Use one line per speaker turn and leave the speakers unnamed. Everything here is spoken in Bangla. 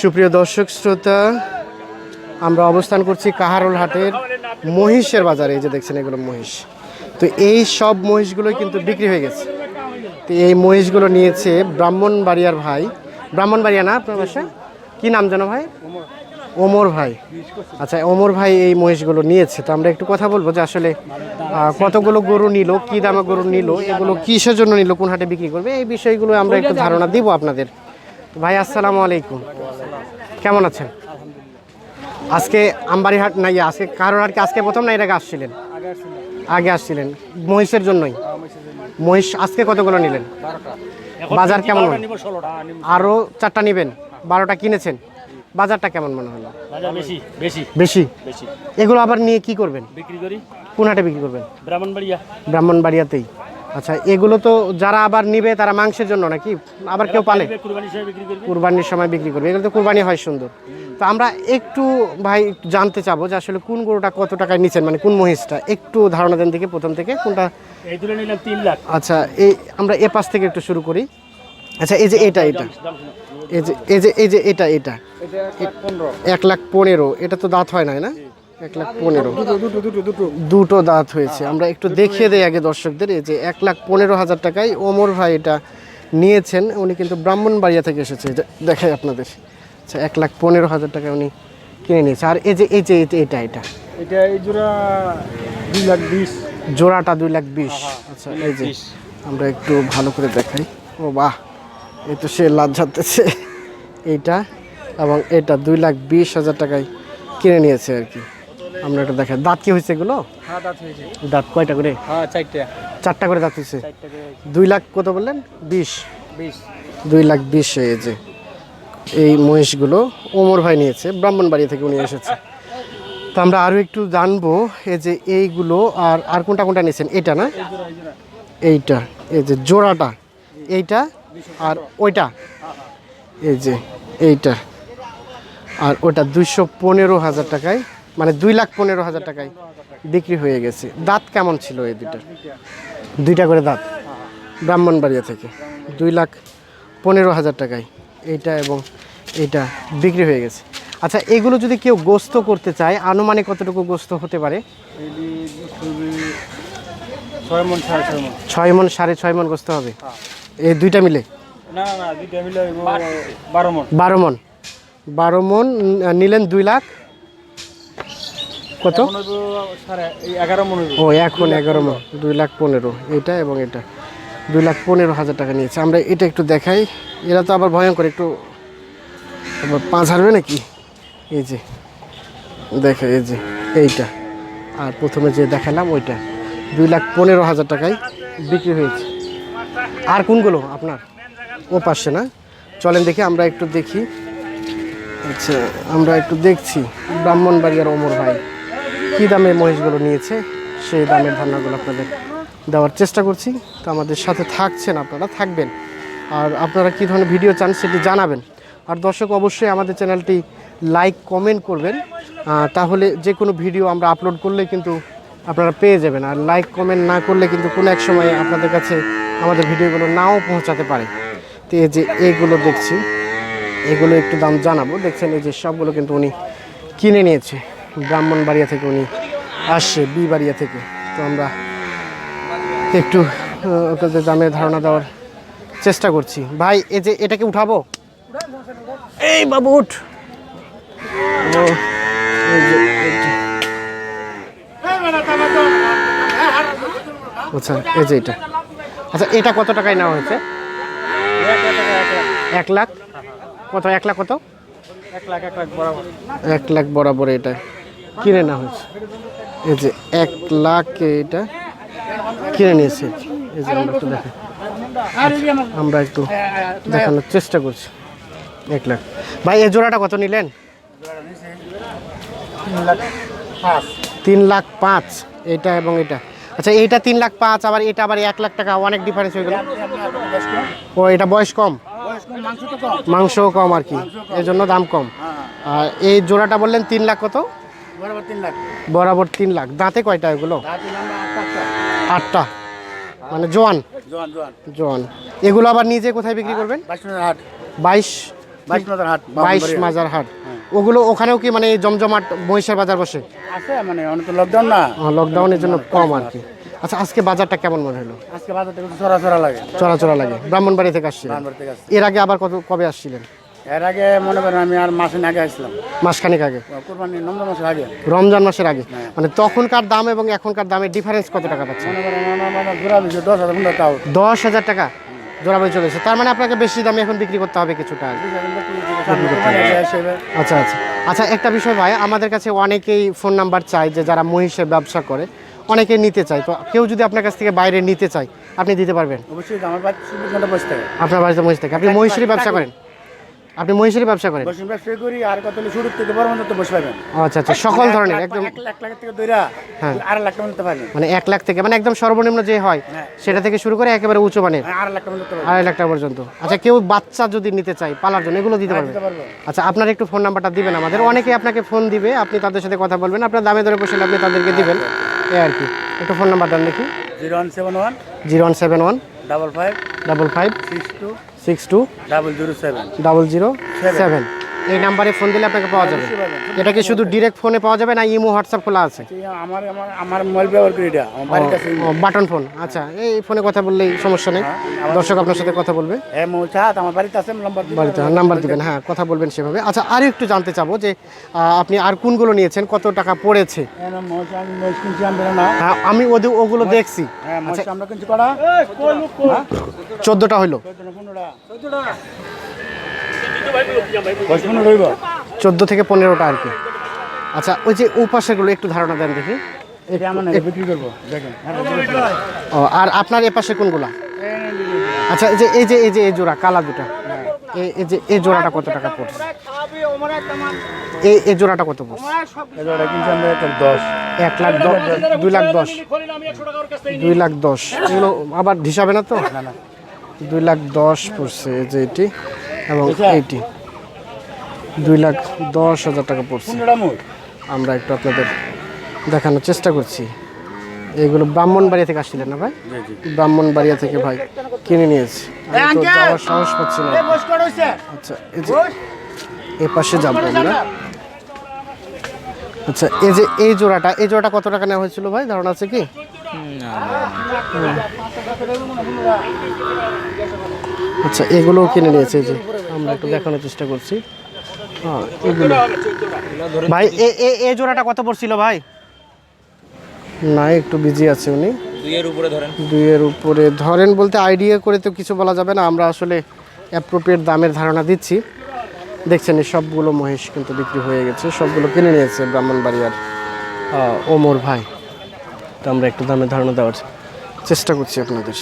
সুপ্রিয় দর্শক, শ্রোতা, আমরা অবস্থান করছি কাহারুল হাটের মহিষের বাজারে। এই যে দেখছেন, এগুলো মহিষ। তো এই সব মহিষগুলো কিন্তু বিক্রি হয়ে গেছে। তো এই মহিষগুলো নিয়েছে ব্রাহ্মণবাড়িয়ার ভাই। ব্রাহ্মণবাড়িয়া না আপনার বাসা? কী নাম জানো ভাই? ওমর ভাই। আচ্ছা ওমর ভাই এই মহিষগুলো নিয়েছে। তো আমরা একটু কথা বলব যে আসলে কতগুলো গরু নিল, কি দামে গরু নিল, এগুলো কিসের জন্য নিল, কোন হাটে বিক্রি করবে, এই বিষয়গুলো আমরা একটু ধারণা দিব আপনাদের। ভাই আসসালামু আলাইকুম। কেমন আছেন? আজকে আমবাড়ি হাট না ইয়ে, আজকে কারোর কি আজকে প্রথম না এর আগে আসছিলেন? আগে আসছিলেন। মহিষের জন্যই? মহিষ আজকে কতগুলো নিলেন? বাজার কেমন? আরও চারটা নেবেন? বারোটা কিনেছেন? বাজারটা কেমন মনে হলো?
বেশি।
এগুলো আবার নিয়ে কি করবেন?
বিক্রি করি।
কোন হাটে বিক্রি করবেন?
ব্রাহ্মণবাড়িয়া।
ব্রাহ্মণবাড়িয়াতেই? আচ্ছা এগুলো তো যারা আবার নিবে তারা মাংসের জন্য নাকি? আবার কেউ পালে?
কুরবানি হিসেবে বিক্রি করবি।
কুরবানির সময় বিক্রি করবে। এগুলো তো কুরবানি হয় সুন্দর। তো আমরা একটু ভাই জানতে চাবো যে আসলে কোন গরুটা কত টাকায় নিচ্ছেন মানে কোন মহিষটা? একটু ধারণা দেন থেকে প্রথম থেকে। কোনটা?
নিলাম তিন লাখ।
আচ্ছা এই আমরা এ পাশ থেকে একটু শুরু করি। আচ্ছা এই যে এটা এটা। এই যে এই যে এই যে এটা এটা। এক লাখ পনেরো। এটা তো দাঁত হয় না? না এক লাখ পনেরো। দুটো দাঁত হয়েছে। আমরা একটু দেখিয়ে দেই আগে দর্শকদের এই যে এক লাখ পনেরো হাজার টাকায় ওমর ভাই এটা নিয়েছেন। উনি কিন্তু ব্রাহ্মণবাড়িয়া থেকে এসেছে। দেখাই আপনাদের। আচ্ছা এক লাখ পনেরো হাজার টাকায় উনি কিনে নিয়েছে। আর এই যে এই যে এই যে এটা এটা।
এটা এই জোড়া দুই লাখ বিশ।
জোড়াটা দুই লাখ বিশ। আচ্ছা এই যে আমরা একটু ভালো করে দেখাই। ও বাহ! এই তো সে লাভ ঝাড়তেছে এইটা এবং এটা দুই লাখ বিশ হাজার টাকায় কিনে নিয়েছে আর কি। আমরা এটা দেখাই। দাঁত কি হয়েছে এগুলো?
হ্যাঁ দাঁত হয়েছে।
দাঁত কয়টা করে?
হ্যাঁ চারটা।
চারটা করে দাঁত হয়েছে। দুই লাখ কত বললেন? বিশ।
বিশ।
দুই লাখ বিশ যে। এই মহিষগুলো ওমর ভাই নিয়েছে ব্রাহ্মণবাড়ি থেকে উনি এসেছে। তো আমরা আরও একটু জানব এই যে এইগুলো আর আর কোনটা কোনটা নিয়েছেন? এটা না? এইটা এই যে জোড়াটা। এইটা আর ওইটা। এই যে এইটা। আর ওটা দুশো পনেরো হাজার টাকায় মানে দুই লাখ পনেরো হাজার টাকায় বিক্রি হয়ে গেছে। দাঁত কেমন ছিল এই দুইটার? দুইটা করে দাঁত। ব্রাহ্মণবাড়িয়া থেকে। দুই লাখ পনেরো হাজার টাকায় এইটা এবং এইটা বিক্রি হয়ে গেছে। আচ্ছা এগুলো যদি কেউ গোস্ত করতে চায় আনুমানিক কতটুকু গোস্ত হতে পারে?
ছয় মন সাড়ে ছয় মন
ছয় মন সাড়ে ছয় মন গোস্ত হবে? এই দুইটা মিলে?
দুইটা বারো মন
বারো মন বারো মন নিলেন দুই লাখ। কত?
মন
ও এখন এগারো মন। দুই লাখ পনেরো। এটা এবং এটা। দুই লাখ পনেরো হাজার টাকা নিয়েছে। আমরা এটা একটু দেখাই। এরা তো আবার ভয়ঙ্কর একটু পাঁচ হারবে নাকি? এই যে দেখে এই যে এইটা। আর প্রথমে যে দেখালাম ওইটা। দুই লাখ পনেরো হাজার টাকায় বিক্রি হয়েছে। আর কোনগুলো আপনার? ও পাশে না? চলেন দেখি আমরা একটু দেখি। আচ্ছা আমরা একটু দেখছি। ব্রাহ্মণবাড়িয়ার ওমর ভাই। কী দামে মহিষগুলো নিয়েছে, সেই দামের ধারণাগুলো আপনাদের দেওয়ার চেষ্টা করছি। তো আমাদের সাথে থাকছেন আপনারা, থাকবেন। আর আপনারা কী ধরনের ভিডিও চান সেটি জানাবেন। আর দর্শক অবশ্যই আমাদের চ্যানেলটি লাইক, কমেন্ট করবেন। তাহলে যে কোনো ভিডিও আমরা আপলোড করলে কিন্তু আপনারা পেয়ে যাবেন। আর লাইক, কমেন্ট না করলে কিন্তু কোনো এক সময় আপনাদের কাছে আমাদের ভিডিওগুলো নাও পৌঁছাতে পারে। তো এই যে এগুলো দেখছি, এগুলো একটু দাম জানাব। দেখছেন এই যে সবগুলো কিন্তু উনি কিনে নিয়েছে। ব্রাহ্মণবাড়িয়া থেকে উনি আসছে বিবাড়িয়া থেকে। তো আমরা একটু ওদের দামের ধারণা দেওয়ার চেষ্টা করছি। ভাই এই যে এটাকে উঠাবো? এই বাবু উঠ। আচ্ছা এই যে এটা। আচ্ছা এটা কত টাকায় নেওয়া হয়েছে? এক লাখ? কত এক লাখ কত?
এক লাখ এক লাখ বরাবর।
এক লাখ বরাবর এটা। কিনে নেওয়া হয়েছে। এই যে এক লাখ এটা কিনে নিয়েছে। এই যে আমরা একটু দেখেন। আমরা একটু দেখানোর চেষ্টা করছি। এক লাখ। ভাই, এই জোড়াটা কত নিলেন? তিন লাখ পাঁচ। এটা এবং এটা। আচ্ছা এইটা তিন লাখ পাঁচ, আবার এটা আবার এক লাখ টাকা। অনেক ডিফারেন্স হয়ে গেল। ও, এটা বয়স কম?
মাংস কম
আর কি। এই জন্য দাম কম। আর এই জোড়াটা বললেন তিন লাখ কত?
বরাবর তিন লাখ।
বরাবর তিন লাখ। দাঁতে কয়টা এগুলো?
আটটা
মানে জোয়ান?
জোয়ান
এগুলো আবার নিজে কোথায় বিক্রি করবেন? বাইশ
বাইশ? মাজার হাট
হাট। ওগুলো ওখানেও কি মানে জমজমাট মহিষের বাজার বসে?
আছে মানে লকডাউন না।
লকডাউনের জন্য কম আর কি। আচ্ছা আজকে বাজারটা কেমন মনে হলো?
আজকে লাগে।
চড়াচড়া লাগে। ব্রাহ্মণবাড়ি থেকে আসছিলেন। এর আগে আবার কত কবে আসছিলেন?
এর আগে মনে করেন আমি আর মাসে আগে আসলাম।
মাসখানেক আগে?
কোরবানি নন্দন মাসের আগে।
রমজান মাসের আগে? মানে তখনকার দাম এবং এখনকার দামের ডিফারেন্স কত টাকা পাচ্ছেন?
মনে করেন আমার ঘোরা দশ হাজার তাও।
দশ হাজার টাকা জোড়াবাই চলেছে। তার মানে আপনাকে বেশি দামে এখন বিক্রি করতে হবে কিছুটা আচ্ছা আচ্ছা। আচ্ছা একটা বিষয় ভাই আমাদের কাছে অনেকেই ফোন নাম্বার চাই যে যারা মহিষের ব্যবসা করে অনেকে নিতে চায়। তো কেউ যদি আপনার কাছ থেকে বাইরে নিতে চায় আপনি দিতে পারবেন?
অবশ্যই আমার বাড়ি চব্বিশ ঘণ্টা বসে থাকে।
আপনার বাড়িতে মহিষ থেকে। আপনি মহিষেরই ব্যবসা করেন? আপনি মহিষেরই ব্যবসা করেন?
বসে ব্যবসা করি আর কত শুরু থেকে বড় মধ্যে তো বসে পাবেন।
আচ্ছা আচ্ছা সকল ধরনের একদম
এক লাখ লাখ থেকে দইরা
হ্যাঁ।
আড়াই লাখ টাকা নিতে পারবেন
মানে এক লাখ থেকে মানে একদম সর্বনিম্ন যে হয়
হ্যাঁ।
সেটা থেকে শুরু করে একেবারে উঁচু মানের।
আড়াই লাখ টাকা নিতে পারবেন
আড়াই লাখ টাকা পর্যন্ত। আচ্ছা কেউ বাচ্চা যদি নিতে চায় পালার জন্য এগুলো দিতে পারবে? আচ্ছা আপনার একটু ফোন নাম্বারটা দিবেন আমাদের। অনেকে আপনাকে ফোন দিবে আপনি তাদের সাথে কথা বলবেন। আপনার দামে ধরে বসে আপনি তাদেরকে দিবেন। এই আর কি। একটু ফোন নাম্বার দেন দেখি।
Zero one seven one
zero one seven one
double five
double five
six two
six two
double zero seven
double zero seven. এই নাম্বারে ফোন দিলে আপনাকে পাওয়া যাবে। এটা কি শুধু ডিরেক্ট ফোনে পাওয়া যাবে না ইমো হোয়াটসঅ্যাপ খোলা আছে?
আমার আমার আমার মোবাইল ব্যবহার করি এটা আমার কাছে
বাটন ফোন আচ্ছা এই ফোনে কথা বললেই সমস্যা নেই। দর্শক আপনার সাথে কথা বলবে।
হ্যাঁ মৌচাত আমার বাড়িতে আছে নম্বর দিন।
বাড়িতে নাম্বার দিবেন হ্যাঁ কথা বলবেন সেভাবে। আচ্ছা আর একটু জানতে চাবো যে আপনি আর কোনগুলো নিয়েছেন কত টাকা পড়েছে?
হ্যাঁ আমি
হ্যাঁ ওদের ওগুলো দেখছি।
হ্যাঁ কটা?
চোদ্দোটা হইল। চোদ্দ থেকে পনেরোটা আর কি। আচ্ছা ওই যে উপাসেগুলো একটু ধারণা দেন দেখি।
বিক্রি করব দেখেন।
ও আর আপনার এ পাশে কোনগুলা? আচ্ছা এই যে এই যে এই যে এই জোড়া কালা দুটা। এই- যে এই জোড়াটা কত টাকা পড়ছে? এই এই জোড়াটা কত পড়ছে?
দশ।
এক লাখ দশ দুই লাখ দশ। দুই লাখ দশ। এগুলো আবার হিসাবে না তো? দুই লাখ দশ পড়ছে এই যে এটি। এবং এইটি দুই লাখ দশ হাজার টাকা পড়ছে। আমরা একটু আপনাদের দেখানোর চেষ্টা করছি। এগুলো ব্রাহ্মণবাড়িয়া থেকে আসছিলেন না ভাই?
জি জি।
ব্রাহ্মণবাড়িয়া থেকে ভাই কিনে নিয়েছি। যাওয়ার সাহস পাচ্ছি না। আচ্ছা এই যে এ পাশে যাব আমরা। আচ্ছা এই যে এই জোড়াটা এই জোড়াটা কত টাকা নেওয়া হয়েছিল ভাই? ধারণা আছে কি? আচ্ছা এগুলোও কিনে নিয়েছে এই যে। আমরা একটু দেখানোর চেষ্টা করছি। হ্যাঁ ভাই এ জোড়াটা কত পড়ছিল ভাই? না একটু বিজি আছে উনি।
দুইয়ের উপরে ধরেন।
দুইয়ের উপরে ধরেন বলতে আইডিয়া করে তো কিছু বলা যাবে না আমরা আসলে অ্যাপ্রোপ্রিয়েট দামের ধারণা দিচ্ছি। দেখছেন এই সবগুলো মহেশ কিন্তু বিক্রি হয়ে গেছে সবগুলো কিনে নিয়েছে ব্রাহ্মণবাড়িয়ার ওমর ভাই। তো আমরা একটু দামের ধারণা দেওয়ার চেষ্টা করছি আপনাদের।